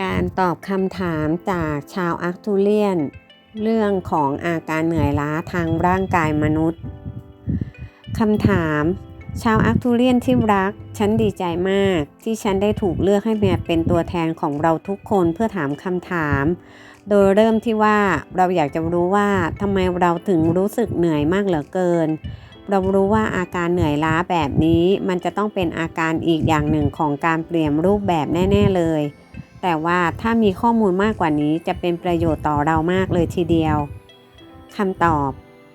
การตอบคำถามจากชาวอาร์คทูเรียน เรื่องของอาการเหนื่อยล้าทางร่างกายมนุษย์คำถาม ชาวอาร์คทูเรียนที่รัก ฉันดีใจมากที่ฉันได้ถูกเลือกให้มาเป็นตัวแทนของเราทุกคนเพื่อถามคำถาม โดยเริ่มที่ว่าเราอยากจะรู้ว่าทำไมเราถึงรู้สึกเหนื่อยมากเหลือเกินเรารู้ว่าอาการเหนื่อยล้าแบบนี้ มันจะต้องเป็นอาการอีกอย่างหนึ่งของการเปลี่ยนรูปแบบแน่ ๆ เลย แต่ว่าถ้ามีข้อมูลมากกว่านี้จะเป็นประโยชน์ต่อเรามากเลยทีเดียวคำตอบ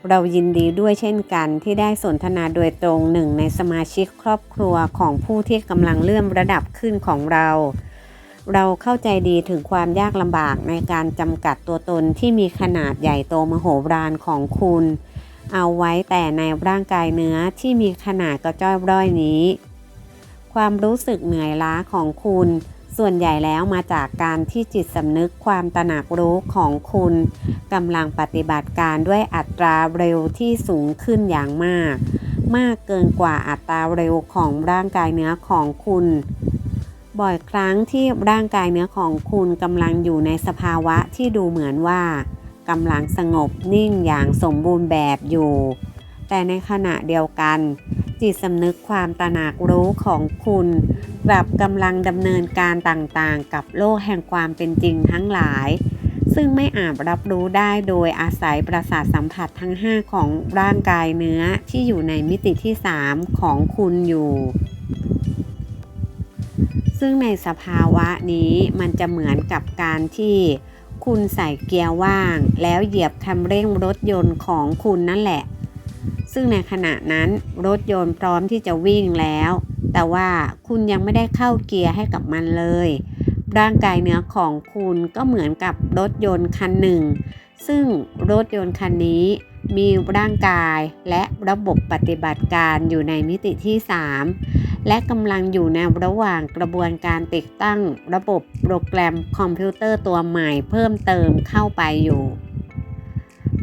เรายินดีด้วยเช่นกันที่ได้สนทนาโดยตรงหนึ่งในสมาชิกครอบครัวของผู้ที่กำลังเลื่อนระดับขึ้นของเรา เราเข้าใจดีถึงความยากลำบากในการจำกัดตัวตนที่มีขนาดใหญ่โตมโหฬารของคุณ เอาไว้แต่ในร่างกายเนื้อที่มีขนาดกระจ้อยร่อยนี้ ความรู้สึกเหนื่อยล้าของคุณ ส่วนใหญ่แล้วมาจากการที่จิตสำนึกความตระหนักรู้ของคุณกำลังปฏิบัติการด้วยอัตราเร็วที่สูงขึ้นอย่างมาก มากเกินกว่าอัตราเร็วของร่างกายเนื้อของคุณ บ่อยครั้งที่ร่างกายเนื้อของคุณกำลังอยู่ในสภาวะที่ดูเหมือนว่ากำลังสงบนิ่งอย่างสมบูรณ์แบบอยู่ แต่ในขณะเดียวกัน จิตสำนึกความตระหนักรู้ของคุณกลับกำลังดำเนินการต่างๆ กับโลกแห่งความเป็นจริงทั้งหลาย ซึ่งไม่อาจรับรู้ได้โดยอาศัยประสาทสัมผัสทั้ง 5 ของร่างกายเนื้อที่อยู่ในมิติที่ 3 ของคุณอยู่ซึ่งในสภาวะนี้มันจะเหมือนกับการที่คุณใส่เกียร์ว่าง แล้วเหยียบคันเร่งรถยนต์ของคุณนั่นแหละ ซึ่งในขณะนั้นรถยนต์พร้อมที่จะวิ่งแล้ว แต่ว่าคุณยังไม่ได้เข้าเกียร์ให้กับมันเลย ร่างกายเนื้อของคุณก็เหมือนกับรถยนต์คันหนึ่ง ซึ่งรถยนต์คันนี้มีร่างกายและระบบปฏิบัติการอยู่ในมิติที่ 3 และกำลังอยู่ในระหว่างกระบวนการติดตั้งระบบโปรแกรมคอมพิวเตอร์ตัวใหม่เพิ่มเติมเข้าไปอยู่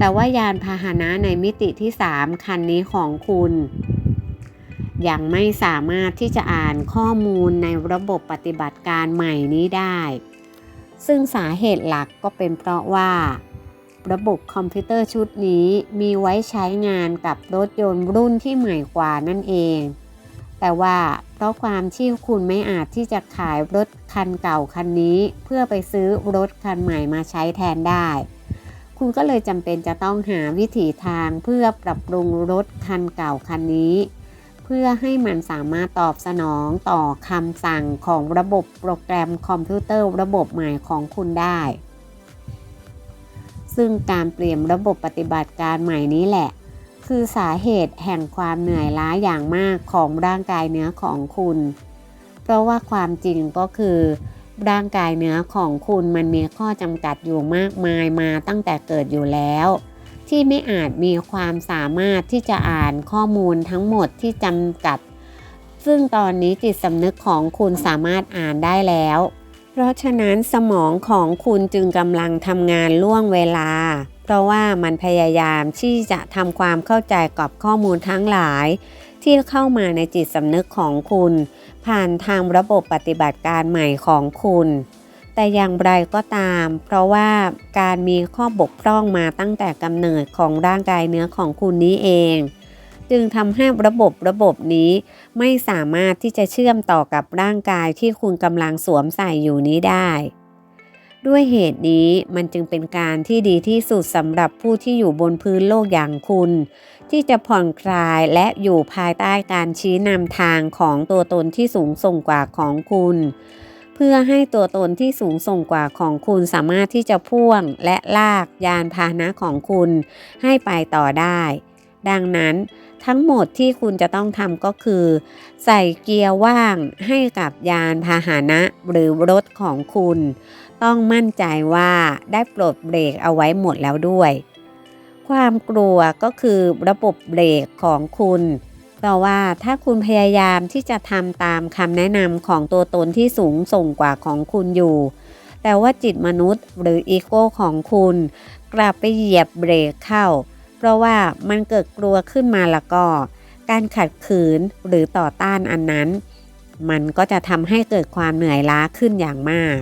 แต่ว่ายานพาหนะในมิติที่ 3 คันนี้ของคุณ ยังไม่สามารถที่จะอ่านข้อมูลในระบบปฏิบัติการใหม่นี้ได้ ซึ่งสาเหตุหลักก็เป็นเพราะว่า ระบบคอมพิวเตอร์ชุดนี้มีไว้ใช้งานกับรถยนต์รุ่นที่ใหม่กว่านั่นเอง แต่ว่าเพราะความที่คุณไม่อาจที่จะขายรถคันเก่าคันนี้ เพื่อไปซื้อรถคันใหม่มาใช้แทนได้ คุณก็เลยจำเป็นจะต้องหาวิถีทางเพื่อปรับปรุงรถคันเก่าคันนี้ เพื่อให้มันสามารถตอบสนองต่อคำสั่งของระบบโปรแกรมคอมพิวเตอร์ระบบใหม่ของคุณได้ ซึ่งการเปลี่ยนระบบปฏิบัติการใหม่นี้แหละ คือสาเหตุแห่งความเหนื่อยล้าอย่างมากของร่างกายเนื้อของคุณ เพราะว่าความจริงก็คือ ร่างกายเนื้อของคุณมันมีข้อจำกัดอยู่มากมายมาตั้งแต่เกิดอยู่แล้ว ที่ไม่อาจมีความสามารถที่จะอ่านข้อมูลทั้งหมดที่จำกัด ซึ่งตอนนี้จิตสำนึกของคุณสามารถอ่านได้แล้ว เพราะฉะนั้นสมองของคุณจึงกำลังทำงานล่วงเวลา เพราะว่ามันพยายามที่จะทำความเข้าใจกับข้อมูลทั้งหลาย ที่เข้ามาในจิตสำนึกของคุณ ผ่านทางระบบปฏิบัติการใหม่ของคุณ แต่อย่างไรก็ตาม เพราะว่าการมีข้อบกพร่องมาตั้งแต่กำเนิดของร่างกายเนื้อของคุณนี้เอง จึงทำให้ระบบระบบนี้ไม่สามารถที่จะเชื่อมต่อกับร่างกายที่คุณกำลังสวมใส่อยู่นี้ได้ ด้วยเหตุนี้มันจึงเป็นการที่ดีที่สุดสำหรับผู้ที่อยู่บนพื้นโลกอย่างคุณ ที่จะผ่อนคลายและอยู่ภายใต้การชี้นำทางของตัวตนที่สูงส่งกว่าของคุณ เพื่อให้ตัวตนที่สูงส่งกว่าของคุณสามารถที่จะพ่วงและลากยานพาหนะของคุณให้ไปต่อได้ ดังนั้นทั้งหมดที่คุณจะต้องทำก็คือ ใส่เกียร์ว่างให้กับยานพาหนะหรือรถของคุณ ต้องมั่นใจว่าได้ปลดเบรกเอาไว้หมดแล้วด้วย ความกลัวก็คือระบบเบรกของคุณเพราะว่าถ้าคุณพยายามที่จะทำตามคำแนะนำของตัวตนที่สูงส่งกว่าของคุณอยู่ แต่ว่าจิตมนุษย์หรืออีโก้ของคุณ กลับไปเหยียบเบรกเข้า เพราะว่ามันเกิดกลัวขึ้นมาแล้วก็ การขัดขืนหรือต่อต้านอันนั้น มันก็จะทำให้เกิดความเหนื่อยล้าขึ้นอย่างมาก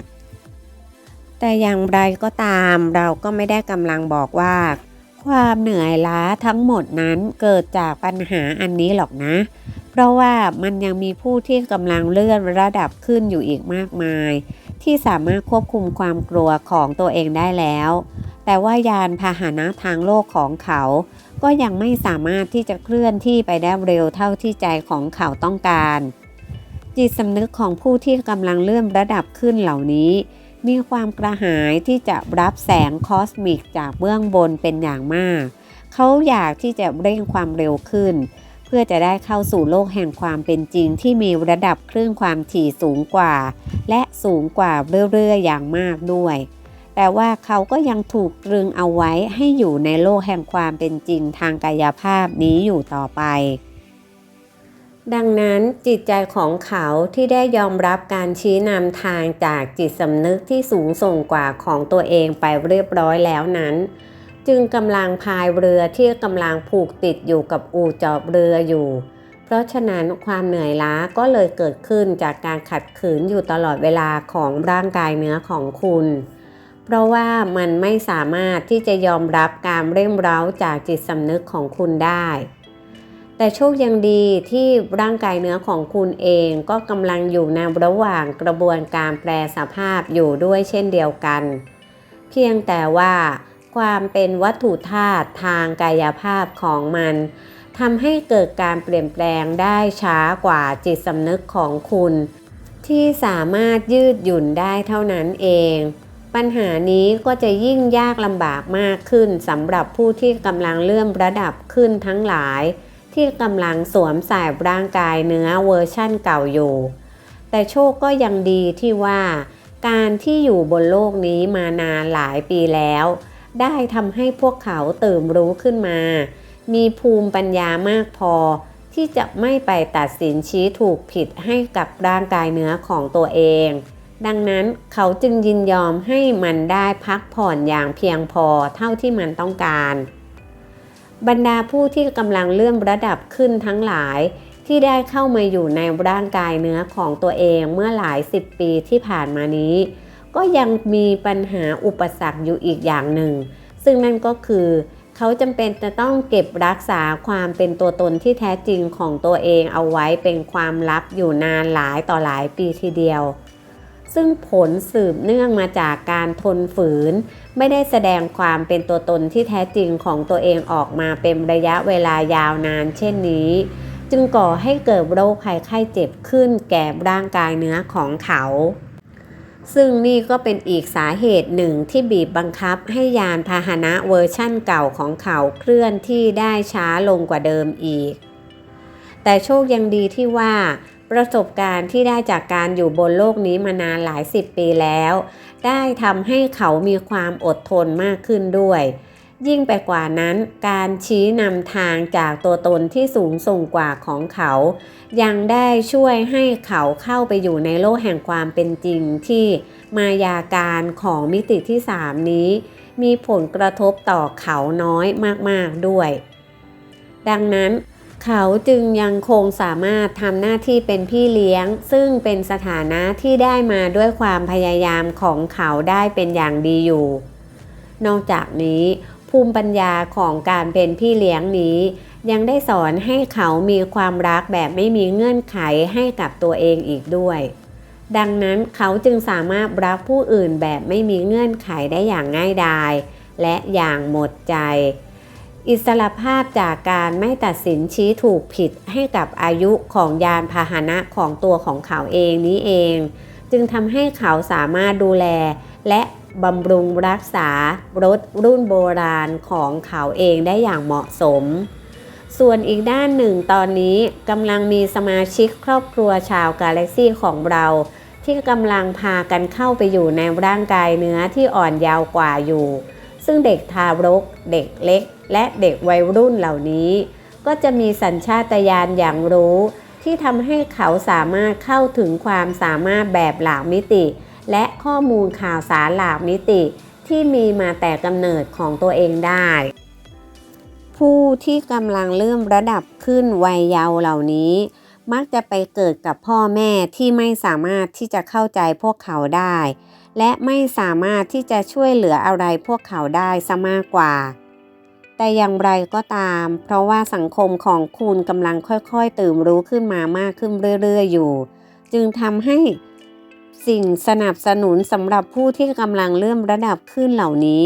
แต่อย่างไรก็ตามเราก็ไม่ได้กำลังบอกว่า ความเหนื่อยล้าทั้งหมดนั้นเกิดจากปัญหาอันนี้หรอกนะ เพราะว่ามันยังมีผู้ที่กำลังเลื่อนระดับขึ้นอยู่อีกมากมาย ที่สามารถควบคุมความกลัวของตัวเองได้แล้ว แต่ว่ายานพาหนะทางโลกของเขา ก็ยังไม่สามารถที่จะเคลื่อนที่ไปได้เร็วเท่าที่ใจของเขาต้องการจิตสำนึกของผู้ที่กำลังเลื่อนระดับขึ้นเหล่านี้ มีความกระหายที่จะรับแสงคอสมิกจากเบื้องบนเป็นอย่างมาก เขาอยากที่จะเร่งความเร็วขึ้น เพื่อจะได้เข้าสู่โลกแห่งความเป็นจริงที่มีระดับคลื่นความถี่สูงกว่า และสูงกว่าเรื่อยๆอย่างมากด้วย แต่ว่าเขาก็ยังถูกตรึงเอาไว้ให้อยู่ในโลกแห่งความเป็นจริงทางกายภาพนี้อยู่ต่อไป ดังนั้นจิตใจของเขาที่ได้ยอมรับการชี้นำทางจากจิตสำนึกที่สูงส่งกว่าของตัวเองไปเรียบร้อยแล้วนั้น จึงกำลังพายเรือที่กำลังผูกติดอยู่กับอู่จอบเรืออยู่ เพราะฉะนั้นความเหนื่อยล้าก็เลยเกิดขึ้นจากการขัดขืนอยู่ตลอดเวลาของร่างกายเนื้อของคุณ เพราะว่ามันไม่สามารถที่จะยอมรับการเร่งเร้าจากจิตสำนึกของคุณได้ แต่โชคยังดีที่ร่างกายเนื้อของคุณเองก็กำลังอยู่ในระหว่างกระบวนการแปลสภาพอยู่ด้วยเช่นเดียวกัน เพียงแต่ว่าความเป็นวัตถุธาตุทางกายภาพของมันทำให้เกิดการเปลี่ยนแปลงได้ช้ากว่าจิตสำนึกของคุณ ที่สามารถยืดหยุ่นได้เท่านั้นเอง ปัญหานี้ก็จะยิ่งยากลำบากมากขึ้นสำหรับผู้ที่กำลังเลื่อนระดับขึ้นทั้งหลาย ที่กำลังสวมใส่ร่างกายเนื้อเวอร์ชั่นเก่าอยู่ แต่โชคก็ยังดีที่ว่า การที่อยู่บนโลกนี้มานานหลายปีแล้ว ได้ทำให้พวกเขาตื่นรู้ขึ้นมา มีภูมิปัญญามากพอ ที่จะไม่ไปตัดสินชี้ถูกผิดให้กับร่างกายเนื้อของตัวเอง ดังนั้นเขาจึงยินยอมให้มันได้พักผ่อนอย่างเพียงพอเท่าที่มันต้องการ บรรดาผู้ที่กำลังเลื่อนระดับขึ้นทั้งหลาย ที่ได้เข้ามาอยู่ในร่างกายเนื้อของตัวเองเมื่อหลายสิบปีที่ผ่านมานี้ ก็ยังมีปัญหาอุปสรรคอยู่อีกอย่างหนึ่ง ซึ่งนั่นก็คือเขาจำเป็นจะต้องเก็บรักษาความเป็นตัวตนที่แท้จริงของตัวเองเอาไว้เป็นความลับอยู่นานหลายต่อหลายปีทีเดียว ซึ่งผลสืบเนื่องมาจากการทนฝืน ไม่ได้แสดงความเป็นตัวตนที่แท้จริงของตัวเองออกมาเป็นระยะเวลายาวนานเช่นนี้ จึงก่อให้เกิดโรคภัยไข้เจ็บขึ้นแก่ร่างกายเนื้อของเขา ซึ่งนี่ก็เป็นอีกสาเหตุหนึ่งที่บีบบังคับให้ยานพาหนะเวอร์ชั่นเก่าของเขาเคลื่อนที่ได้ช้าลงกว่าเดิมอีกแต่โชคยังดีที่ว่า ประสบการณ์ที่ได้จากการอยู่บนโลกนี้มานานหลายสิบปีแล้ว ได้ทำให้เขามีความอดทนมากขึ้นด้วย ยิ่งไปกว่านั้น การชี้นำทางจากตัวตนที่สูงส่งกว่าของเขา ยังได้ช่วยให้เขาเข้าไปอยู่ในโลกแห่งความเป็นจริงที่มายาการของมิติที่ 3 นี้ มีผลกระทบต่อเขาน้อยมากๆด้วย ดังนั้น เขาจึงยังคงสามารถทำหน้าที่เป็นพี่เลี้ยง ซึ่งเป็นสถานะที่ได้มาด้วยความพยายามของเขาได้เป็นอย่างดีอยู่ นอกจากนี้ภูมิปัญญาของการเป็นพี่เลี้ยงนี้ ยังได้สอนให้เขามีความรักแบบไม่มีเงื่อนไขให้กับตัวเองอีกด้วย ดังนั้นเขาจึงสามารถรักผู้อื่นแบบไม่มีเงื่อนไขได้อย่างง่ายดาย และอย่างหมดใจ อิสรภาพจากการไม่ตัดสินชี้ถูกผิดให้กับอายุของยานพาหนะของตัวของเขาเองนี้เอง จึงทำให้เขาสามารถดูแล และบำรุงรักษารถรุ่นโบราณของเขาเองได้อย่างเหมาะสม ส่วนอีกด้านหนึ่งตอนนี้กำลังมีสมาชิกครอบครัวชาวกาแล็กซี่ของเราที่กำลังพากันเข้าไปอยู่ในร่างกายเนื้อที่อ่อนยาวกว่าอยู่ ซึ่งเด็กทารก เด็กเล็ก และเด็กวัยรุ่นเหล่านี้ ก็จะมีสัญชาตญาณอย่างรู้ที่ทำให้เขาสามารถเข้าถึงความสามารถแบบหลากมิติ และข้อมูลข่าวสารหลากมิติ ที่มีมาแต่กำเนิดของตัวเองได้ ผู้ที่กำลังเริ่มระดับขึ้นวัยเยาว์เหล่านี้ มักจะไปเกิดกับพ่อแม่ที่ไม่สามารถที่จะเข้าใจพวกเขาได้ และไม่สามารถที่จะช่วยเหลืออะไรพวกเขาได้ซะมากกว่า แต่อย่างไรก็ตาม เพราะว่าสังคมของคุณกำลังค่อยๆ ตื่นรู้ขึ้นมามากขึ้นเรื่อยๆอยู่ จึงทำให้สิ่งสนับสนุนสำหรับผู้ที่กำลังเลื่อมระดับขึ้นเหล่านี้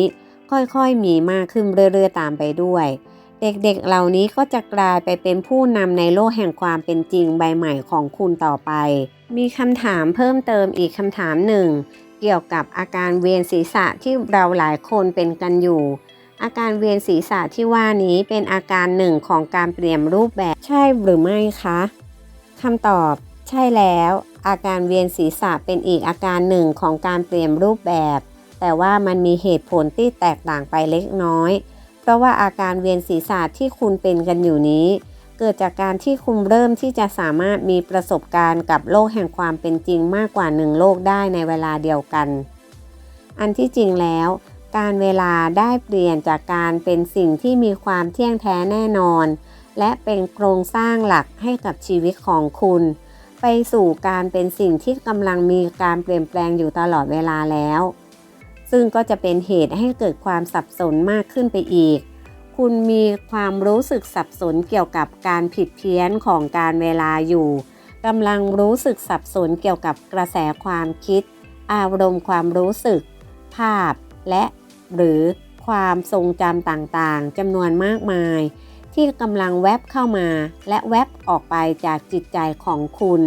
ค่อยๆมีมากขึ้นเรื่อยๆตามไปด้วย เด็กๆเหล่านี้ก็จะกลายไปเป็นผู้นำในโลกแห่งความเป็นจริงใบใหม่ของคุณต่อไป มีคำถามเพิ่มเติมอีกคำถามหนึ่ง เกี่ยวกับอาการเวียนศีรษะที่เราหลายคนเป็นกันอยู่ อาการเวียนศีรษะที่ว่านี้เป็นอาการหนึ่งของการเปลี่ยนรูปแบบ ใช่หรือไม่คะคำตอบ ใช่แล้ว อาการเวียนศีรษะเป็นอีกอาการหนึ่งของการเปลี่ยนรูปแบบ แต่ว่ามันมีเหตุผลที่แตกต่างไปเล็กน้อย เพราะว่าอาการเวียนศีรษะที่คุณเป็นกันอยู่นี้ เกิดจากการที่คุณเริ่มที่จะสามารถมีประสบการณ์กับโลกแห่งความเป็นจริงมากกว่าหนึ่งโลกได้ในเวลาเดียวกัน อันที่จริงแล้ว การเวลาได้เปลี่ยนจากการเป็นสิ่งที่มีความเที่ยงแท้แน่นอน และเป็นโครงสร้างหลักให้กับชีวิตของคุณ ไปสู่การเป็นสิ่งที่กำลังมีการเปลี่ยนแปลงอยู่ตลอดเวลาแล้ว ซึ่งก็จะเป็นเหตุให้เกิดความสับสนมากขึ้นไปอีก คุณมีความรู้สึกสับสนเกี่ยวกับการผิดเพี้ยนของการเวลาอยู่กำลังรู้สึกสับสนเกี่ยวกับกระแสความคิด อารมณ์ความรู้สึก ภาพและ หรือความทรงจำต่างๆจำนวนมากมาย ที่กำลังแวบเข้ามาและแวบออกไปจากจิตใจของคุณ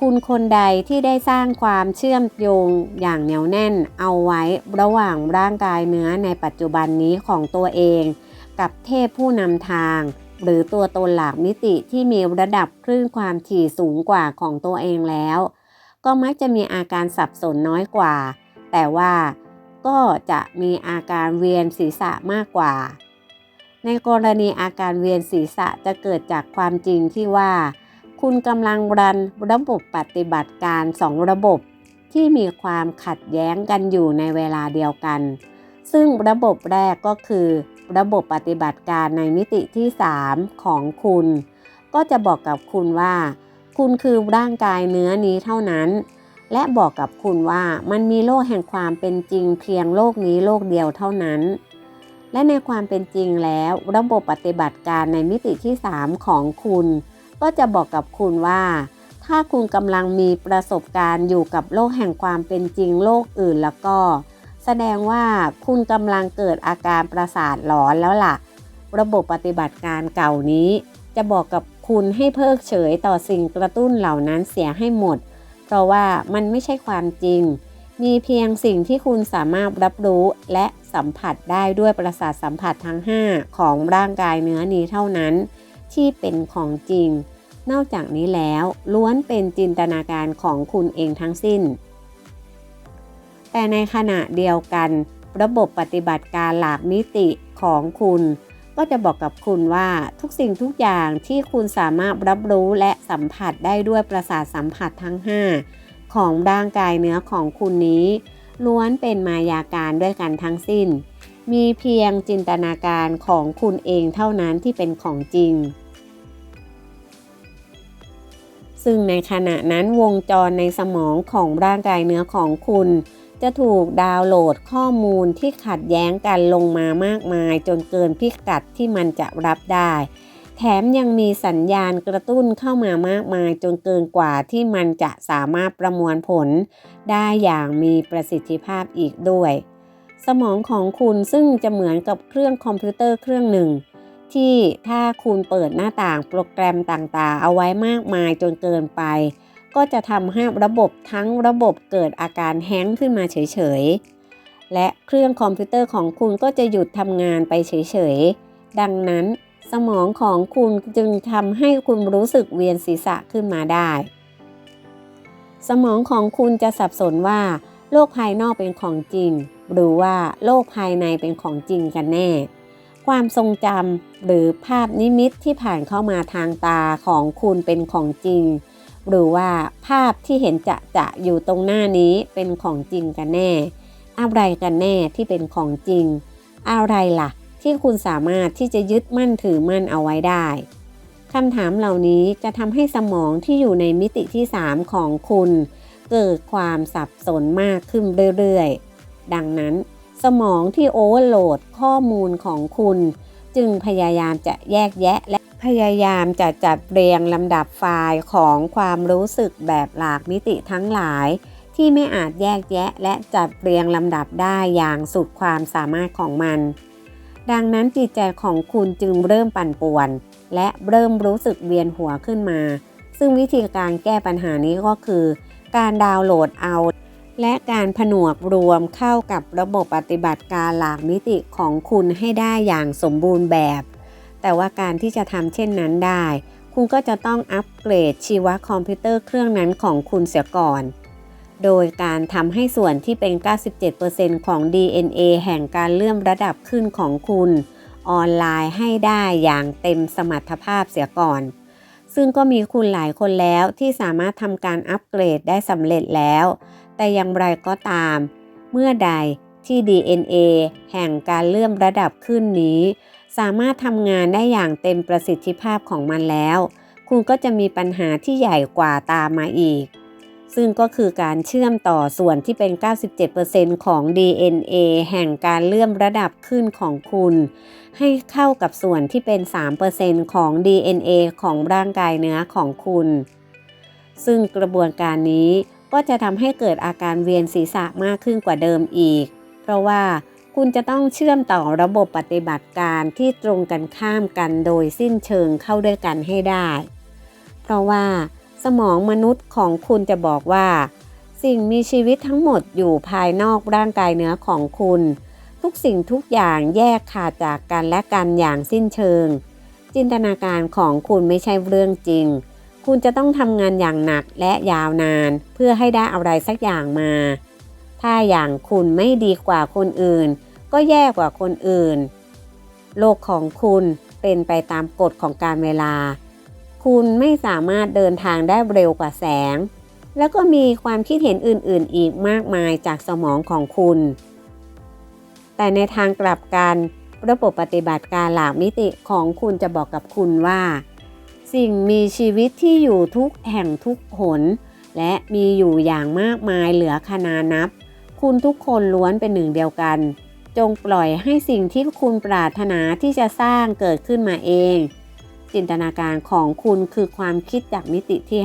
คุณคนใดที่ได้สร้างความเชื่อมโยงอย่างเหนียวแน่นเอาไว้ระหว่างร่างกายเนื้อในปัจจุบันนี้ของตัวเอง กับเทพผู้นำทาง หรือตัวตนหลากมิติที่มีระดับคลื่นความถี่สูงกว่าของตัวเองแล้ว ก็มักจะมีอาการสับสนน้อยกว่า แต่ว่า ก็จะมีอาการเวียนศีรษะมากกว่า ในกรณีอาการเวียนศีรษะจะเกิดจากความจริงที่ว่า คุณกำลังรันระบบปฏิบัติการสองระบบที่มีความขัดแย้งกันอยู่ในเวลาเดียวกัน ซึ่งระบบแรกก็คือ ระบบปฏิบัติการในมิติที่ 3 ของคุณ ก็จะบอกกับคุณว่า คุณคือร่างกายเนื้อนี้เท่านั้น และบอกกับคุณว่ามันมีโลกแห่งความเป็นจริงเพียงโลกนี้โลกเดียวเท่านั้น และในความเป็นจริงแล้ว ระบบปฏิบัติการในมิติที่ 3 ของคุณ ก็จะบอกกับคุณว่า ถ้าคุณกำลังมีประสบการณ์อยู่กับโลกแห่งความเป็นจริงโลกอื่นแล้วก็ แสดงว่าคุณกำลังเกิดอาการประสาทหลอนแล้วล่ะ ระบบปฏิบัติการเก่านี้ จะบอกกับคุณให้เพิกเฉยต่อสิ่งกระตุ้นเหล่านั้นเสียให้หมด เพราะว่ามันไม่ใช่ความจริง มีเพียงสิ่งที่คุณสามารถรับรู้และสัมผัสได้ด้วยประสาทสัมผัสทั้ง 5 ของร่างกายเนื้อนี้เท่านั้น ที่เป็นของจริง นอกจากนี้แล้วล้วนเป็นจินตนาการของคุณเองทั้งสิ้น แต่ในขณะเดียวกัน ระบบปฏิบัติการหลากมิติของคุณ ก็จะบอกกับคุณว่าทุกสิ่งทุกอย่างที่คุณสามารถรับรู้และสัมผัสได้ด้วยประสาทสัมผัสทั้ง 5 ของร่างกายเนื้อของคุณนี้ ล้วนเป็นมายาการด้วยกันทั้งสิ้น มีเพียงจินตนาการของคุณเองเท่านั้นที่เป็นของจริง ซึ่งในขณะนั้นวงจรในสมองของร่างกายเนื้อของคุณ จะถูกดาวน์โหลดข้อมูลที่ขัดแย้งกันลงมามากมาย จนเกินพิกัดที่มันจะรับได้ แถมยังมีสัญญาณกระตุ้นเข้ามามากมาย จนเกินกว่าที่มันจะสามารถประมวลผล ได้อย่างมีประสิทธิภาพอีกด้วย สมองของคุณซึ่งจะเหมือนกับเครื่องคอมพิวเตอร์เครื่องหนึ่งที่ถ้าคุณเปิดหน้าต่างโปรแกรมต่างๆ เอาไว้มากมายจนเกินไป ก็จะทำให้ระบบทั้งระบบเกิดอาการแฮงขึ้นมาเฉยๆ และเครื่องคอมพิวเตอร์ของคุณก็จะหยุดทำงานไปเฉยๆ ดังนั้นสมองของคุณจึงทำให้คุณรู้สึกเวียนศีรษะขึ้นมาได้ สมองของคุณจะสับสนว่า โลกภายนอกเป็นของจริง หรือว่าโลกภายในเป็นของจริงกันแน่ ความทรงจำหรือภาพนิมิตที่ผ่านเข้ามาทางตาของคุณเป็นของจริง หรือว่าภาพที่เห็นจะจะอยู่ตรงหน้านี้เป็นของจริงกันแน่ อะไรกันแน่ที่เป็นของจริง อะไรล่ะ ที่คุณสามารถที่จะยึดมั่นถือมั่นเอาไว้ได้คำถามเหล่านี้จะทำให้สมองที่อยู่ในมิติที่ 3 ของคุณ เกิดความสับสนมากขึ้นเรื่อยๆ ดังนั้น สมองที่โอเวอร์โหลดข้อมูลของคุณ จึงพยายามจะแยกแยะและ พยายามจะจัดเรียงลำดับไฟล์ของความรู้สึกแบบหลากมิติทั้งหลาย ที่ไม่อาจแยกแยะและจัดเรียงลำดับได้อย่างสุดความสามารถของมัน ดังนั้นจิตใจของคุณจึงเริ่มปั่นป่วน และเริ่มรู้สึกเวียนหัวขึ้นมา ซึ่งวิธีการแก้ปัญหานี้ก็คือ การดาวน์โหลดเอา และการผนวกรวมเข้ากับระบบปฏิบัติการหลากมิติของคุณให้ได้อย่างสมบูรณ์แบบ แต่ว่าการที่จะทำเช่นนั้นได้ คุณก็จะต้องอัปเกรดชีวคอมพิวเตอร์เครื่องนั้นของคุณเสียก่อน โดยการทำให้ส่วนที่เป็น 97%ของ DNA แห่งการเลื่อมระดับขึ้นของคุณ ออนไลน์ให้ได้อย่างเต็มสมรรถภาพเสียก่อน ซึ่งก็มีคุณหลายคนแล้วที่สามารถทำการอัปเกรดได้สำเร็จแล้ว แต่อย่างไรก็ตาม เมื่อใดที่ DNA แห่งการเลื่อมระดับขึ้นนี้ สามารถทำงานได้อย่างเต็มประสิทธิภาพของมันแล้ว คุณก็จะมีปัญหาที่ใหญ่กว่าตามมาอีก ซึ่งก็คือการเชื่อมต่อส่วนที่เป็น 97%ของ DNA แห่งการเลื่อมระดับขึ้นของคุณ ให้เข้ากับส่วนที่เป็น 3%ของ DNA ของร่างกายเนื้อของคุณ ซึ่งกระบวนการนี้ก็จะทำให้เกิดอาการเวียนศีรษะมากขึ้นกว่าเดิมอีก เพราะว่า คุณจะต้องเชื่อมต่อระบบปฏิบัติการที่ตรงกันข้ามกันโดยสิ้นเชิงเข้าด้วยกันให้ได้ เพราะว่าสมองมนุษย์ของคุณจะบอกว่า สิ่งมีชีวิตทั้งหมดอยู่ภายนอกร่างกายเนื้อของคุณ ทุกสิ่งทุกอย่างแยกขาดจากกันและกันอย่างสิ้นเชิง จินตนาการของคุณไม่ใช่เรื่องจริง คุณจะต้องทำงานอย่างหนักและยาวนาน เพื่อให้ได้อะไรสักอย่างมา ถ้าอย่างคุณไม่ดีกว่าคนอื่น ก็แย่กว่าคนอื่น โลกของคุณเป็นไปตามกฎของการเวลา คุณไม่สามารถเดินทางได้เร็วกว่าแสง แล้วก็มีความคิดเห็นอื่นๆ อีกมากมายจากสมองของคุณ แต่ในทางกลับกันระบบปฏิบัติการหลากมิติของคุณจะบอกกับคุณว่า สิ่งมีชีวิตที่อยู่ทุกแห่งทุกหน และมีอยู่อย่างมากมายเหลือขนานับ คุณทุกคนล้วนเป็นหนึ่งเดียวกัน จงปล่อยให้สิ่งที่คุณปรารถนาที่จะสร้างเกิดขึ้นมาเอง จินตนาการของคุณคือความคิดจากมิติที่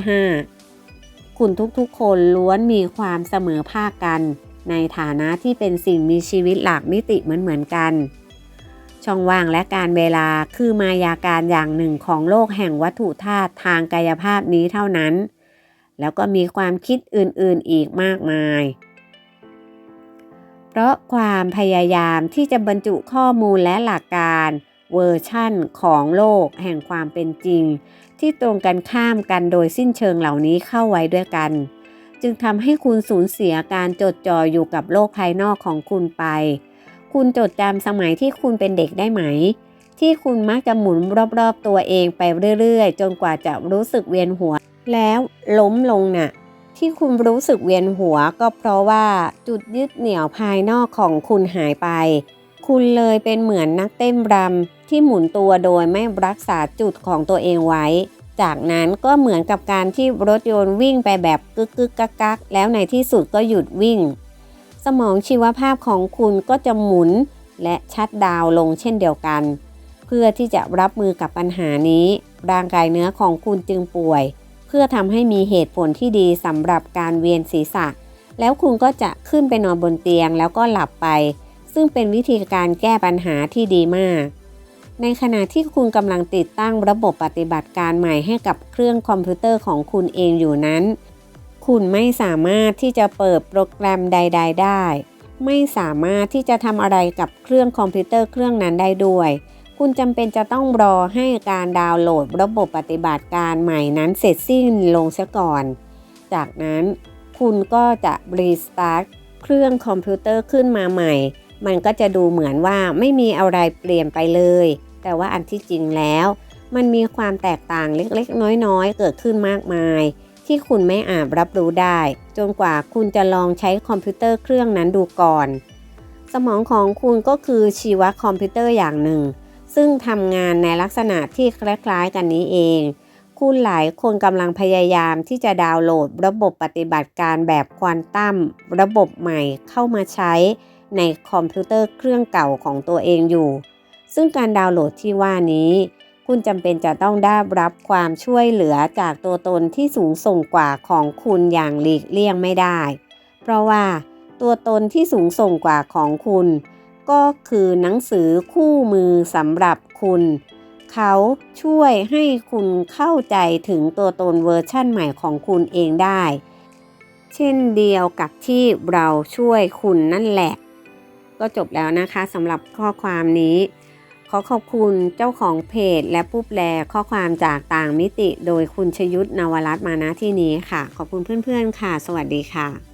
5 คุณทุกๆ คนล้วนมีความเสมอภาคกัน ในฐานะที่เป็นสิ่งมีชีวิตหลากมิติเหมือนๆกันช่องว่างและการเวลาคือมายาการอย่างหนึ่งของโลกแห่งวัตถุธาตุทางกายภาพนี้เท่านั้น แล้วก็มีความคิดอื่นๆอีกมากมาย เพราะความพยายามที่จะบรรจุข้อมูลและหลักการเวอร์ชั่นของโลกแห่งความเป็นจริง ที่ตรงกันข้ามกันโดยสิ้นเชิงเหล่านี้เข้าไว้ด้วยกัน จึงทำให้คุณสูญเสียการจดจ่ออยู่กับโลกภายนอกของคุณไป คุณจดจำสมัยที่คุณเป็นเด็กได้ไหม ที่คุณมักจะหมุนรอบๆตัวเองไปเรื่อยๆ จนกว่าจะรู้สึกเวียนหัว แล้วล้มลงน่ะ ที่คุณรู้สึกเวียนหัวก็เพราะว่าจุดยึดเหนี่ยวภายนอกของคุณหายไป คุณเลยเป็นเหมือนนักเต้นรำที่หมุนตัวโดยไม่รักษาจุดของตัวเองไว้ จากนั้นก็เหมือนกับการที่รถยนต์วิ่งไปแบบกึกกึกกักกักแล้วในที่สุดก็หยุดวิ่ง สมองชีวภาพของคุณก็จะหมุนและชัดดาวลงเช่นเดียวกัน เพื่อที่จะรับมือกับปัญหานี้ ร่างกายเนื้อของคุณจึงป่วย เพื่อทำให้มีเหตุผลที่ดีสำหรับการเวียนศีรษะ แล้วคุณก็จะขึ้นไปนอนบนเตียงแล้วก็หลับไป ซึ่งเป็นวิธีการแก้ปัญหาที่ดีมาก ในขณะที่คุณกำลังติดตั้งระบบปฏิบัติการใหม่ให้กับเครื่องคอมพิวเตอร์ของคุณเองอยู่นั้น คุณไม่สามารถที่จะเปิดโปรแกรมใด ๆ ได้ ไม่สามารถที่จะทำอะไรกับเครื่องคอมพิวเตอร์เครื่องนั้นได้ด้วย คุณจำเป็นจะต้องรอให้การดาวน์โหลดระบบปฏิบัติการใหม่นั้นเสร็จสิ้นลงเสียก่อน จากนั้นคุณก็จะรีสตาร์ทเครื่องคอมพิวเตอร์ขึ้นมาใหม่ มันก็จะดูเหมือนว่าไม่มีอะไรเปลี่ยนไปเลย แต่ว่าอันที่จริงแล้ว มันมีความแตกต่างเล็กๆ น้อยๆ เกิดขึ้นมากมาย ที่คุณไม่อาจรับรู้ได้ จนกว่าคุณจะลองใช้คอมพิวเตอร์เครื่องนั้นดูก่อน สมองของคุณก็คือชีวคอมพิวเตอร์อย่างหนึ่ง ซึ่งทำงานในลักษณะที่คล้ายๆกันนี้เองคคุณหลายคนกำลังพยายามที่จะดาวน์โหลดระบบปฏิบัติการแบบควอนตัมระบบใหม่เข้ามาใช้ในคอมพิวเตอร์เครื่องเก่าของตัวเองอยู่ ซึ่งการดาวน์โหลดที่ว่านี้ คุณจำเป็นจะต้องได้รับความช่วยเหลือจากตัวตนที่สูงส่งกว่าของคุณอย่างหลีกเลี่ยงไม่ได้ เพราะว่าตัวตนที่สูงส่งกว่าของคุณ ก็คือหนังสือคู่มือสำหรับคุณ เขาช่วยให้คุณเข้าใจถึงตัวตนเวอร์ชั่นใหม่ของคุณเองได้ เช่นเดียวกับที่เราช่วยคุณนั่นแหละ ก็จบแล้วนะคะสำหรับข้อความนี้ ขอขอบคุณเจ้าของเพจ และผู้แปลข้อความจากต่างมิติ โดยคุณชยุทธนวรัตน์มาณที่นี้ค่ะ ขอบคุณเพื่อนๆค่ะ สวัสดีค่ะ